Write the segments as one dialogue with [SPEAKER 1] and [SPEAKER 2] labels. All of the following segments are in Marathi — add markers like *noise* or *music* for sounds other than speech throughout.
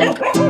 [SPEAKER 1] ¡Lo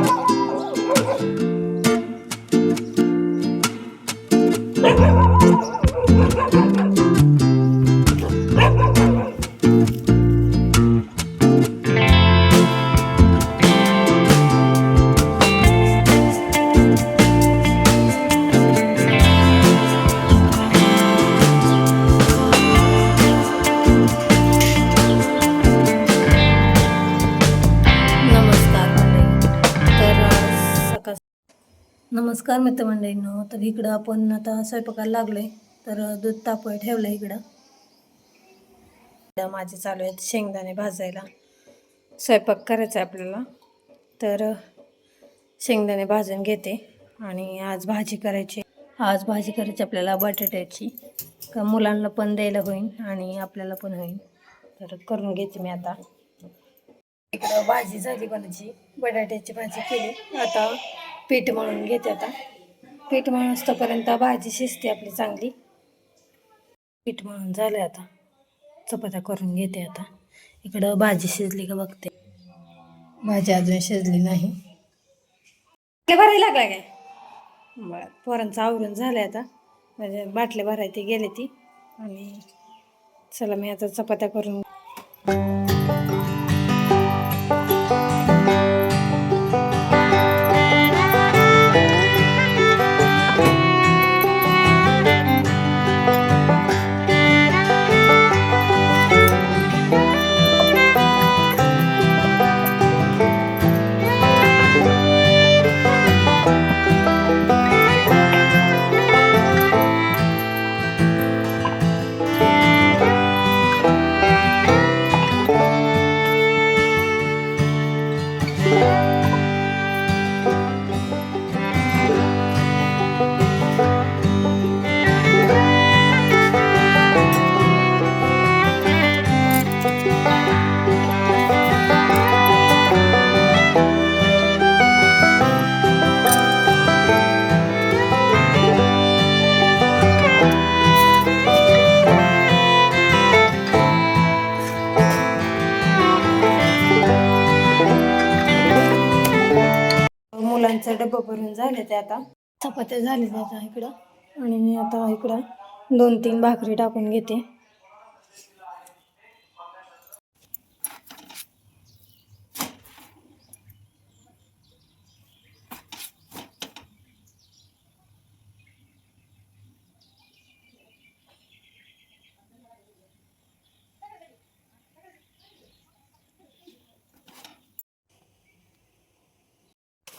[SPEAKER 1] नमस्कार मित्रमंडळींनो तर इकडं आपण आता स्वयंपाकाला लागलोय तर दूध तापवाय ठेवलं इकडं. इकडं माझे चालू आहेत शेंगदाणे भाजायला. स्वयंपाक करायचा आहे आपल्याला. तर शेंगदाणे भाजून घेते आणि आज भाजी करायची. आज भाजी करायची आपल्याला बटाट्याची. का मुलांना पण द्यायला होईल आणि आपल्याला पण होईल तर करून घेते मी आता. इकडं भाजी झाली कोणाची बटाट्याची भाजी केली. आता पीठ मळून घेते आता. पीठ मळून तोपर्यंत भाजी शिजते आपली चांगली. पीठ मळून झालं आता. चपात्या करून घेते आता. इकडं भाजी शिजली का बघते. भाजी अजून शिजली नाही. भरायला लागला काय? बरं पोरांचं आवरून झालंय आता. म्हणजे बाटले भरायची ते गेले ती. आणि चला मी आता चपात्या करून डब्बा भरून झाले ते आता. चपात्या झाले आता इकडं. आणि मी आता इकडं दोन तीन भाकरी टाकून घेते.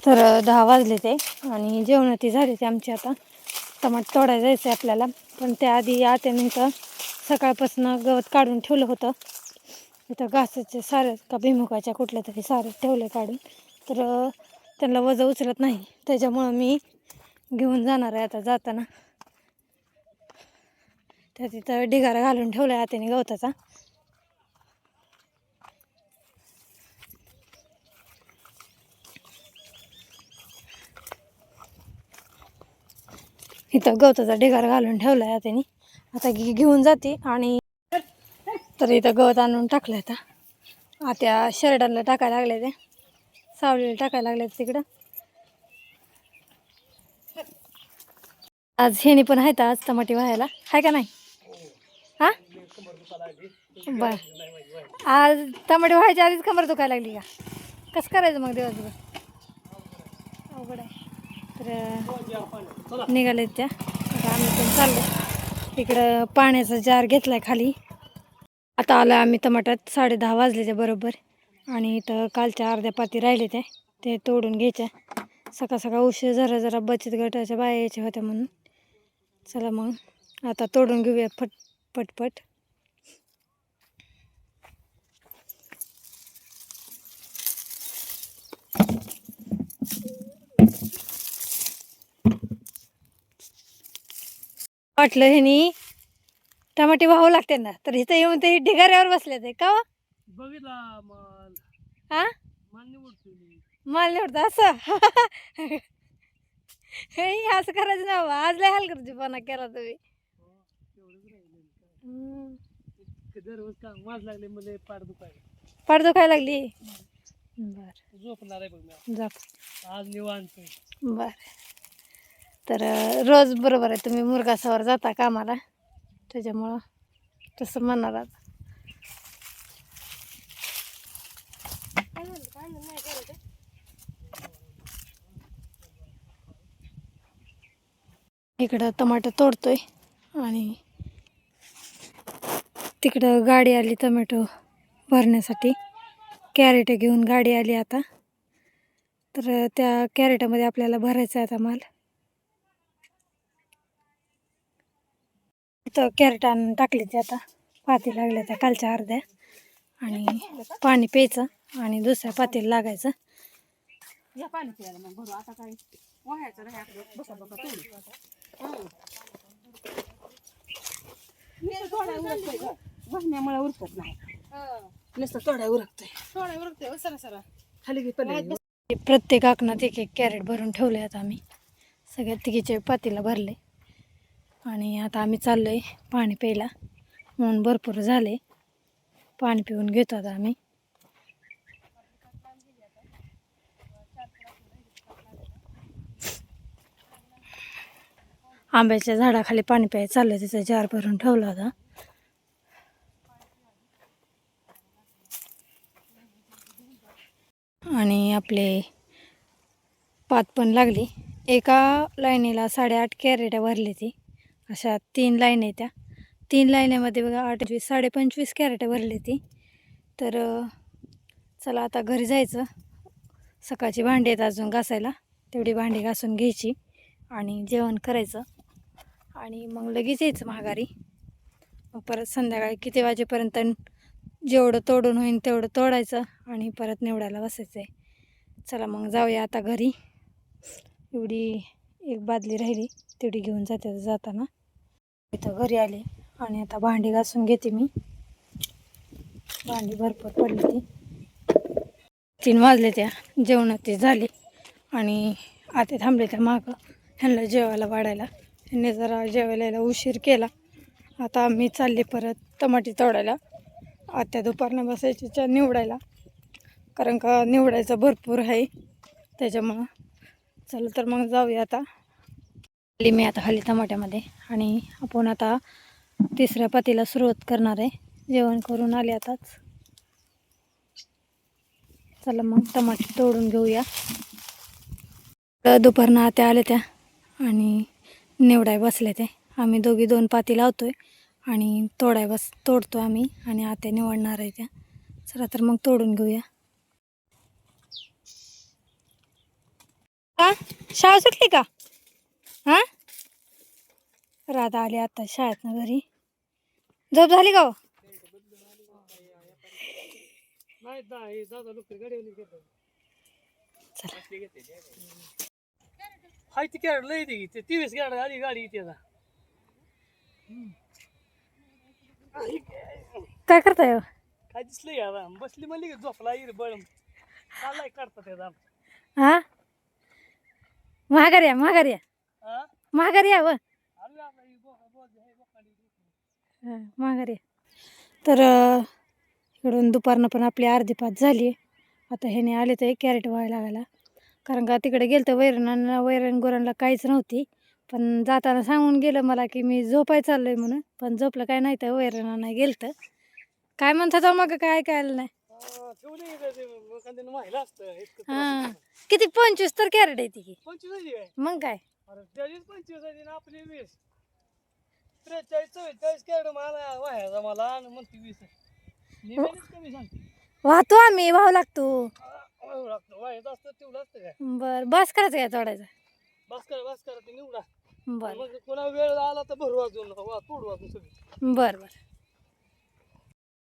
[SPEAKER 1] तर दहा वाजले ते आणि जेवण ती झाली ते आमची आता. टमाट तोडायला जायचं आहे आपल्याला. पण त्याआधी आत्याने इथं सकाळपासून गवत काढून ठेवलं होतं. इथं घासाचे सारे का भिमुखाच्या कुठल्या तरी सारे ठेवले काढून. तर त्यांना वजं उचलत नाही. त्याच्यामुळं मी घेऊन जाणार आहे आता जाताना. त्या तिथं ढिगारा घालून ठेवला आहे आत्याने गवताचा. इथं गवताचा ढिगार घालून ठेवला आहे त्यांनी. आता घेऊन जाते आणि तर इथं गवत आणून टाकलं आता. आता शर्टाला टाकायला लागले ते सावलीला टाकायला लागले तिकडं. आज हेनी पण आहेत आज टमाटे व्हायला. आहे का नाही? हा? बर. आज टमाटे व्हायच्या आधीच कमर दुखायला लागली का? कसं करायचं मग दिवसभर? अवघड आहे. तर निघाले त्या. आम्ही पण चाललो इकडं पाण्याचा जार घेतलाय खाली. आता आला आम्ही टमाट्यात. साडे दहा वाजल्याच्या बरोबर. आणि इथं कालच्या अर्ध्या पाती राहिले ते. ते तोडून घ्यायच्या सकाळ सकाळ उशीर जरा जरा बचत गटाच्या बाया यायच्या होत्या म्हणून. चला मग. आता तोडून घेऊया फट पटपट. वाटलं ह्यानी टमाटे वाहू लागते ना. तर इथं येऊन ते ढिगाऱ्यावर बसले ते. का हो?
[SPEAKER 2] बघितला माल.
[SPEAKER 1] हा
[SPEAKER 2] माल निवडतो
[SPEAKER 1] असं? *laughs* हे असं करायचं ना. आज लय हलगर्जीपणा केला तुम्ही.
[SPEAKER 2] तेवढंच राहिलं
[SPEAKER 1] हम्म.
[SPEAKER 2] दररोज काम वाज लागले मला पाड दुखायला.
[SPEAKER 1] पाठ दुखायला लागली? बर.
[SPEAKER 2] झोपणार आहे बघ
[SPEAKER 1] जा
[SPEAKER 2] आज निवांत
[SPEAKER 1] बर. तर रोज बरोबर आहे तुम्ही मुरगासावर जाता कामाला त्याच्यामुळं तसं म्हणणार आता इकडं टमाटर तोडतोय आणि तिकडं गाडी आली टमॅटो भरण्यासाठी. कॅरेट घेऊन गाडी आली आता. तर त्या कॅरेटामध्ये आपल्याला भरायचा आहे आता माल. तर कॅरेट आणून टाकले ते आता. पाती लागल्या त्या कालच्या अर्ध्या. आणि पाणी प्यायचं आणि दुसऱ्या पातीला लागायचं.
[SPEAKER 3] या पाणी प्यायला मग भरू. आता काय वाहायचं नाही आपलं. बसा बसा तोडू नुसतं थोडा उरकतोय ग. वाहण्यामुळे उरकत नाही. नुसतं थोडा उरकतोय. थोडा उरकतोय सरा सरा. खाली घे पहिले
[SPEAKER 1] प्रत्येक आकणात एक एक कॅरेट भरून ठेवले आता आम्ही. सगळ्या तिघीचे पातीला भरले. आणि आता आम्ही चाललो आहे पाणी प्यायला. म्हणून भरपूर झाले पाणी पिऊन घेतो आता आम्ही. आंब्याच्या झाडाखाली पाणी प्यायला चाललं तिथं जार भरून ठेवला होता. आणि आपले पात पण लागली. एका लाईनीला साडेआठ कॅरेट्या भरली ती. अशा तीन लाईन आहे त्या. तीन लाईनीमध्ये बघा आठ पंचवीस साडेपंचवीस भरली ती. तर चला आता घरी जायचं. सकाळची भांडी आहेत अजून घासायला. तेवढी भांडी घासून घ्यायची आणि जेवण करायचं. आणि मग लगेच यायचं माघारी. मग परत संध्याकाळी किती वाजेपर्यंत जेवढं तोडून होईन तेवढं तोडायचं आणि परत निवडायला बसायचं आहे चला मग जाऊया आता घरी. एवढी एक बादली राहिली तेवढी घेऊन जाते जाताना. इथं घरी आले आणि आता भांडी घासून घेते मी. भांडी भरपूर पडली ती. तीन वाजले त्या जेवणाची झाली. आणि आते थांबले त्या मागं ह्यांना जेवायला वाढायला. ह्यांनी जरा जेवायला यायला उशीर केला. आता आम्ही चालले परत टमाटे तोडायला. आत्या दुपारनं बसायची च्या निवडायला. कारण का निवडायचं भरपूर आहे. त्याच्यामुळं चला तर मग जाऊया आता. आली मी आता खाली टमाट्यामध्ये आणि आपण आता तिसऱ्या पातीला सुरुवात करणार आहे. जेवण करून आले आताच. चला मग टमाटे तोडून घेऊया. दुपारनं आत्या आल्या त्या आणि निवडाय बसले ते आम्ही दोघी दोन पाती लावतोय आणि तोडाय बस तोडतो आम्ही आणि आत्या निवडणार आहे त्या. चला तर मग तोडून घेऊया. का शाळा सुटली का? हां? राधा आली आता शाळेतनं घरी. झोप झाली का हो?
[SPEAKER 2] हाय ती कॅरेट लई ती ते तेवीस कॅरेट आली गाडी
[SPEAKER 1] काय करताय हो?
[SPEAKER 2] काय दिसलं यार बसली की झोपला बळ त्याचा
[SPEAKER 1] हा? महागारी या महागारी या. महागारी या व. महागारी आहे. तर इकडून दुपारनं पण आपली अर्धी पाच झाली. आता ह्याने आले तर कॅरेट व्हायला लागायला. कारण का तिकडे गेलं तर वैरणांना वैरण गुरांना काहीच नव्हती. पण जाताना सांगून गेलं मला की मी झोपाय चाललोय म्हणून. पण झोपलं काय नाही तर वैरणांना गेलं तर काय म्हणतात मग? काय ऐकायला नाही.
[SPEAKER 2] हा, असतं
[SPEAKER 1] हां. किती? पंचवीस तर कॅरेट आहे ती
[SPEAKER 2] पंचवीस आहे काय?
[SPEAKER 1] मग काय?
[SPEAKER 2] अरे त्याचीच पंचवीस आहे ना आपली वीस. त्रेचाळीस चव्वेचाळीस कॅरेट मला वाह्याचा मला आणि म्हणते वीस कमी सांगते.
[SPEAKER 1] वाहतो आम्ही वाहू लागतो.
[SPEAKER 2] वाहू लागतं. वाह्याचं असतं तेवढं असतं काय?
[SPEAKER 1] बर बस करायचं काय तोडायचं
[SPEAKER 2] बस करा बस करा ते निवडा.
[SPEAKER 1] बर.
[SPEAKER 2] मग कोणा वेळ आला तर भरू वाजून वा तोडू वाजून सगळी.
[SPEAKER 1] बर बर.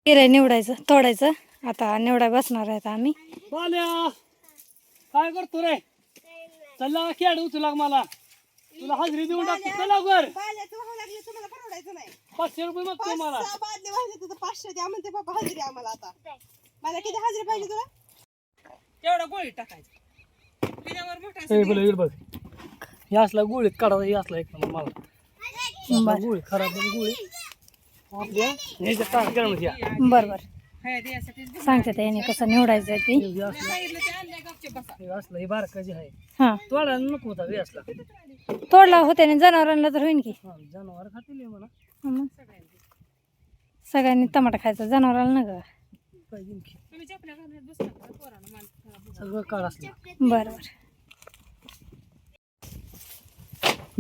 [SPEAKER 1] गेलंय निवडायचं तोडायचं. आता निवडाय बसणार आहेत आम्ही.
[SPEAKER 2] बाल्या काय करतो रे? चला खेळ उचला मला. तुला हाजरी देऊन टाकतो. चला
[SPEAKER 3] नाही.
[SPEAKER 2] पाचशे रुपये मागतो मला.
[SPEAKER 3] पाचशे द्या म्हणते पप्पा हजेरी आम्हाला आता. मला किती हजेरी पाहिजे तुला? तेवढा गोळी टाकायचं.
[SPEAKER 2] बघ बघ हे असला गोळीत काढायचा हे असला एक नंबर मला. गोळी खराब गोळी आपल्या ह्याच्या टाक गरम घ्या
[SPEAKER 1] बर बर
[SPEAKER 3] यासाठी
[SPEAKER 1] सांगते त्याने कसं निवडायचं ती.
[SPEAKER 2] हे
[SPEAKER 3] ते
[SPEAKER 2] नको होता
[SPEAKER 1] तोडला होते ना जनावरांना तर होईन की.
[SPEAKER 2] जनावर खातील म्हणा.
[SPEAKER 1] मग. सगळ्यांनी टमाटा खायचा जनावराला
[SPEAKER 3] मान खराब होतं.
[SPEAKER 2] सगळं काळ असलं.
[SPEAKER 1] बरं बरं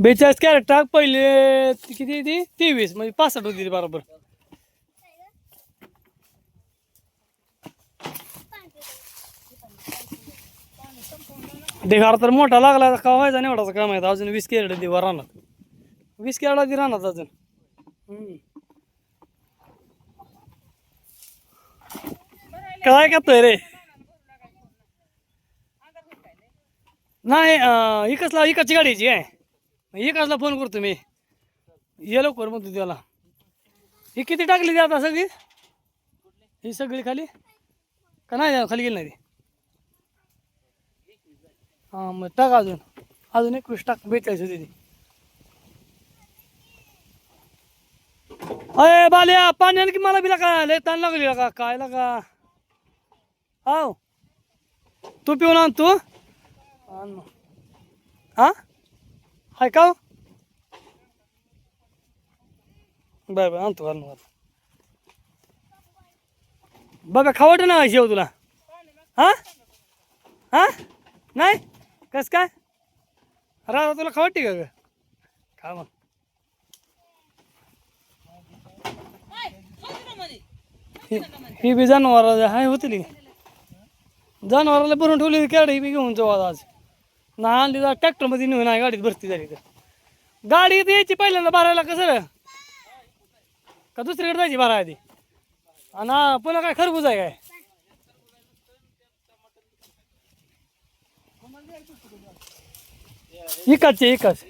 [SPEAKER 2] बेचाळीस कॅरेट टाक पहिले ती किती ती? तेवीस म्हणजे पासष्ट होती ती बरोबर. देखार तर मोठा लागला का व्हायचा निवडाचा काम आहे. अजून वीस कॅरेट दिवा राहणार वीस कॅरेट ती राहणार अजून. काय करतोय रे? नाही अं, इकसला इकडची गाडीची आहे एकाचला फोन करतो मी? ये लवकर म्हणतो त्याला. ही किती टाकली ती आता सगळी? ही सगळी खाली? का नाही खाली गेली नाही ती? हां मग टाक अजून. अजून एकवीस टाक बेचाळीस होती ती. अय बाल्या पाण्याने की मला बिला का लय ताण लागली का काय लागा? हो तू पिऊन आण तू. आण हा हाय का हो? बाय बाय आणतो घालून घाल बघा खावट ना शेव तुला. हा? हा? नाही? कस काय? राधा तुला खावटते का ग? खा मग. ही- ही बी जनावर हाय होती जनावराला भरून ठेवली कॅड ही बी घेऊन जाऊ आज. ना आणली जा ट्रॅक्टरमध्ये नेऊन आहे गाडीत भरती झाली तर. गाडी तर यायची पहिल्यांदा भरायला कसं का दुसरीकडे जायची भराय आधी? आणि पुन्हा काय खरबूज आहे काय? इकाचे इकाच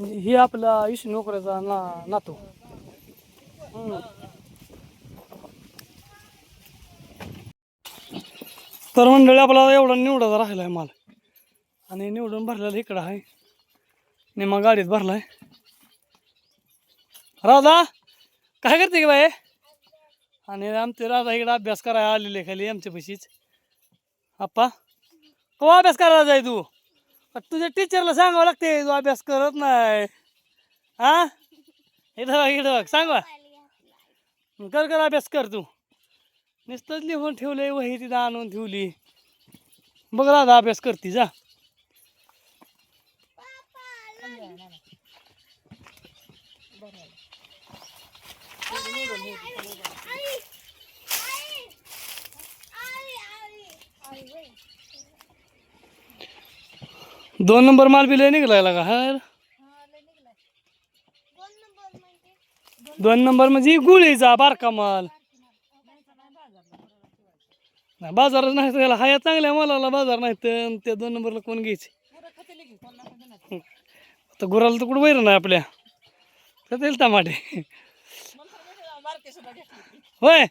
[SPEAKER 2] ही आपला विष्णू नोकऱ्याचा ना नातू. तर मंडळी आपला एवढा निवडाचा राहिला आहे माल. आणि निवडून भरलेला इकडं आहे. निमा गाडीत भरलाय. राधा काय करते की बाय आणि आमचे राधा इकडे अभ्यास करायला आलेले खाली आमच्या पशीच. आप्पा हो अभ्यास करायला जाय तू? तुझ्या टीचरला सांगावं लागते तू अभ्यास करत नाही. हा इथं बघ इथं बघ सांगवा कर कर अभ्यास कर तू. नुसतंच लिहून ठेवलं वही तिथं आणून ठेवली. बघ राधा अभ्यास करती जा. दोन नंबर माल बी लय निघलाय का? हा दोन नंबर म्हणजे गुळीचा बारका माल. नाही बाजारच नाही तर त्याला हाया चांगल्या मालाला बाजार नाही तर त्या दोन नंबरला कोण घ्यायचे? आता गुराला तर कुठं वैर नाही आपल्या. तर त्याला टमाटे. होय.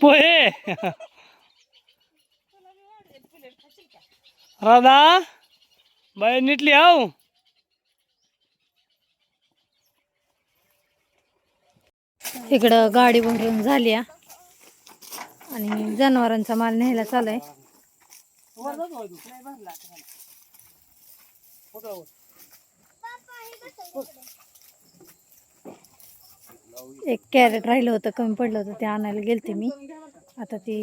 [SPEAKER 2] पोहे. राधा बाय नीटली आव
[SPEAKER 1] इकडं गाडी भरून झाली. आणि जनावरांचा माल न्यायला चालू
[SPEAKER 3] नाही भरला आता
[SPEAKER 1] एक कॅरेट राहिलं होतं कमी पडलं होतं ते आणायला गेलते मी. आता ती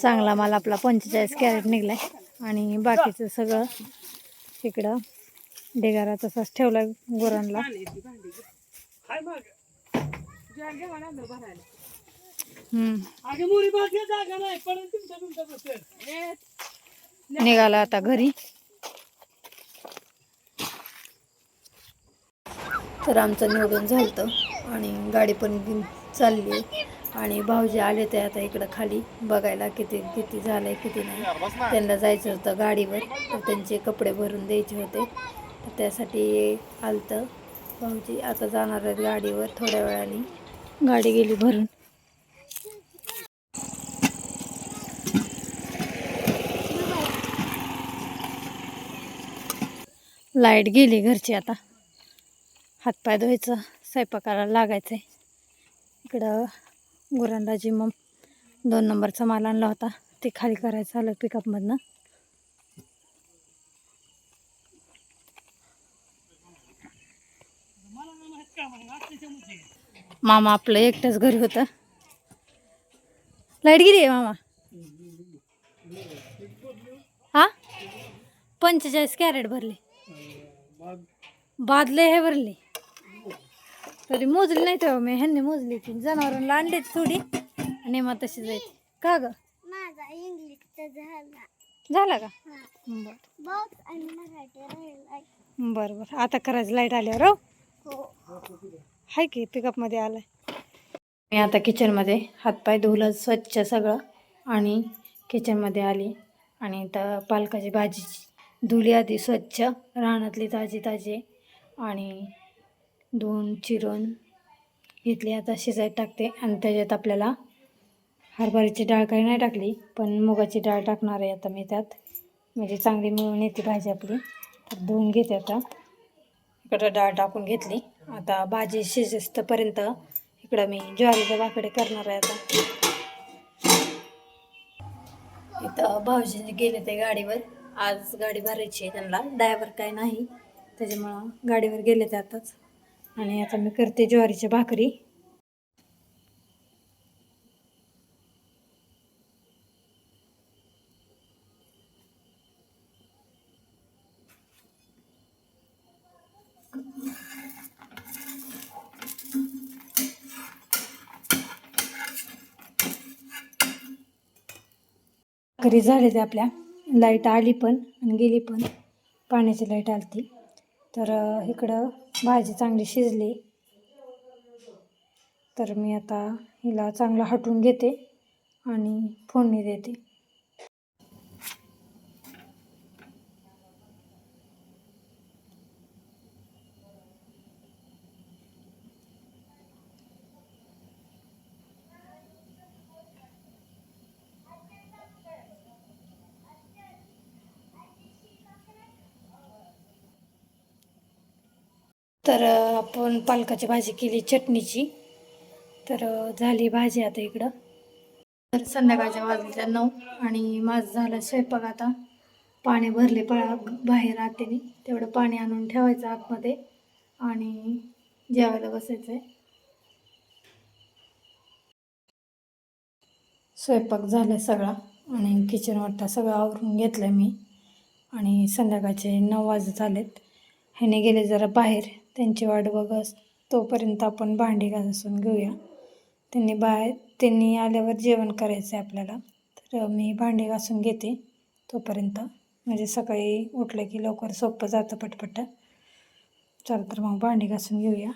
[SPEAKER 1] चांगला माल आपला पंचेचाळीस कॅरेट निघलाय. आणि बाकीचं सगळं तिकडं ढेगारा तसाच ठेवला गुरांना.
[SPEAKER 2] आगे मोरी जागा नाही. पण तुमच्या तुमच्या बसेल
[SPEAKER 1] निघाला आता घरी. तर आमचं निवडून झालं आणि गाडी पण चालली आणि भाऊजी आले ते आता इकडं खाली बघायला किती किती झालंय किती नाही. त्यांना जायचं होतं गाडीवर. तर त्यांचे कपडे भरून द्यायचे होते. तर त्यासाठी आलतं. भाऊजी आता जाणार आहेत गाडीवर थोड्या वेळाने. गाडी गेली भरून. लाइट गेली घरची आता. हातपाय धुवायचं स्वयंपाकाला लागायचं आहे इकडं गुरांडाजी मग दोन नंबरचा माल आणला होता. ते खाली करायचं आलं पिकअपमधनं मामा आपलं एकटंच घरी होतं. लाइट गेली आहे मामा? हा? पंचेचाळीस कॅरेट भरले. बादले. हे भरले. तरी मोजली नाही तेव्हा मी ह्यांनी मोजली ती जनावरांना अंडे थोडी आणि मग तशी जायची का ग?
[SPEAKER 4] माझा इंग्लिशचा झाला.
[SPEAKER 1] झाला का?
[SPEAKER 4] हा.
[SPEAKER 1] बरं. बरं बरं. आता करायचं लाइट आल्यावर हो?
[SPEAKER 4] हो.
[SPEAKER 1] हाय की पिकअपमध्ये आलाय. मी आता किचनमध्ये हातपाय धुलं स्वच्छ सगळं आणि किचनमध्ये आली. आणि तर पालकाची भाजी धुली आधी स्वच्छ रानातले ताजी ताजी आणि धुवून चिरून घेतली. आता शिजायला टाकते आणि त्याच्यात आपल्याला हरभऱ्याची डाळ काही नाही टाकली पण मुगाची डाळ टाकणार आहे आता मी त्यात. म्हणजे चांगली मिळून येते भाजी आपली. तर धुवून घेते आता. इकडं डाळ टाकून घेतली. आता भाजी शिजेस्तपर्यंत इकडं मी ज्वारीच्या भाकडे करणार आहे आता. इथं भाऊजीने गेले ते गाडीवर. आज गाडी भरायची आहे त्यांना. डायवर काय नाही. त्याच्यामुळं गाडीवर गेले ते आताच. आणि आता मी करते ज्वारीची भाकरी. भाकरी झाले ते आपल्या. लाइट आली पण आणि गेली पण पाण्याची लाइट आली तर इकडं भाजी चांगली शिजली. तर मी आता हिला चांगलं हटवून घेते आणि फोडणी देते. तर आपण पालकाची भाजी केली चटणीची. तर झाली भाजी आता इकडं. तर संध्याकाळच्या वाजल्या नऊ आणि माझं झालं स्वयंपाक आता. पाणी भरले पळ बाहेर आतेने तेवढं पाणी आणून ठेवायचं आतमध्ये आणि जेवायला बसायचं आहे स्वयंपाक झाला सगळा आणि किचन वाटा सगळं आवरून घेतलं मी. आणि संध्याकाळचे नऊ वाजत झालेत ह्याने गेले जरा बाहेर. त्यांची वाट बघस तोपर्यंत आपण भांडी घासून घेऊया. त्यांनी बाहेर त्यांनी आल्यावर जेवण करायचं आहे आपल्याला. तर मी भांडी घासून घेते तोपर्यंत. म्हणजे सकाळी उठलं की लवकर सोपं जातं पटपट. चल तर मग भांडी घासून घेऊया.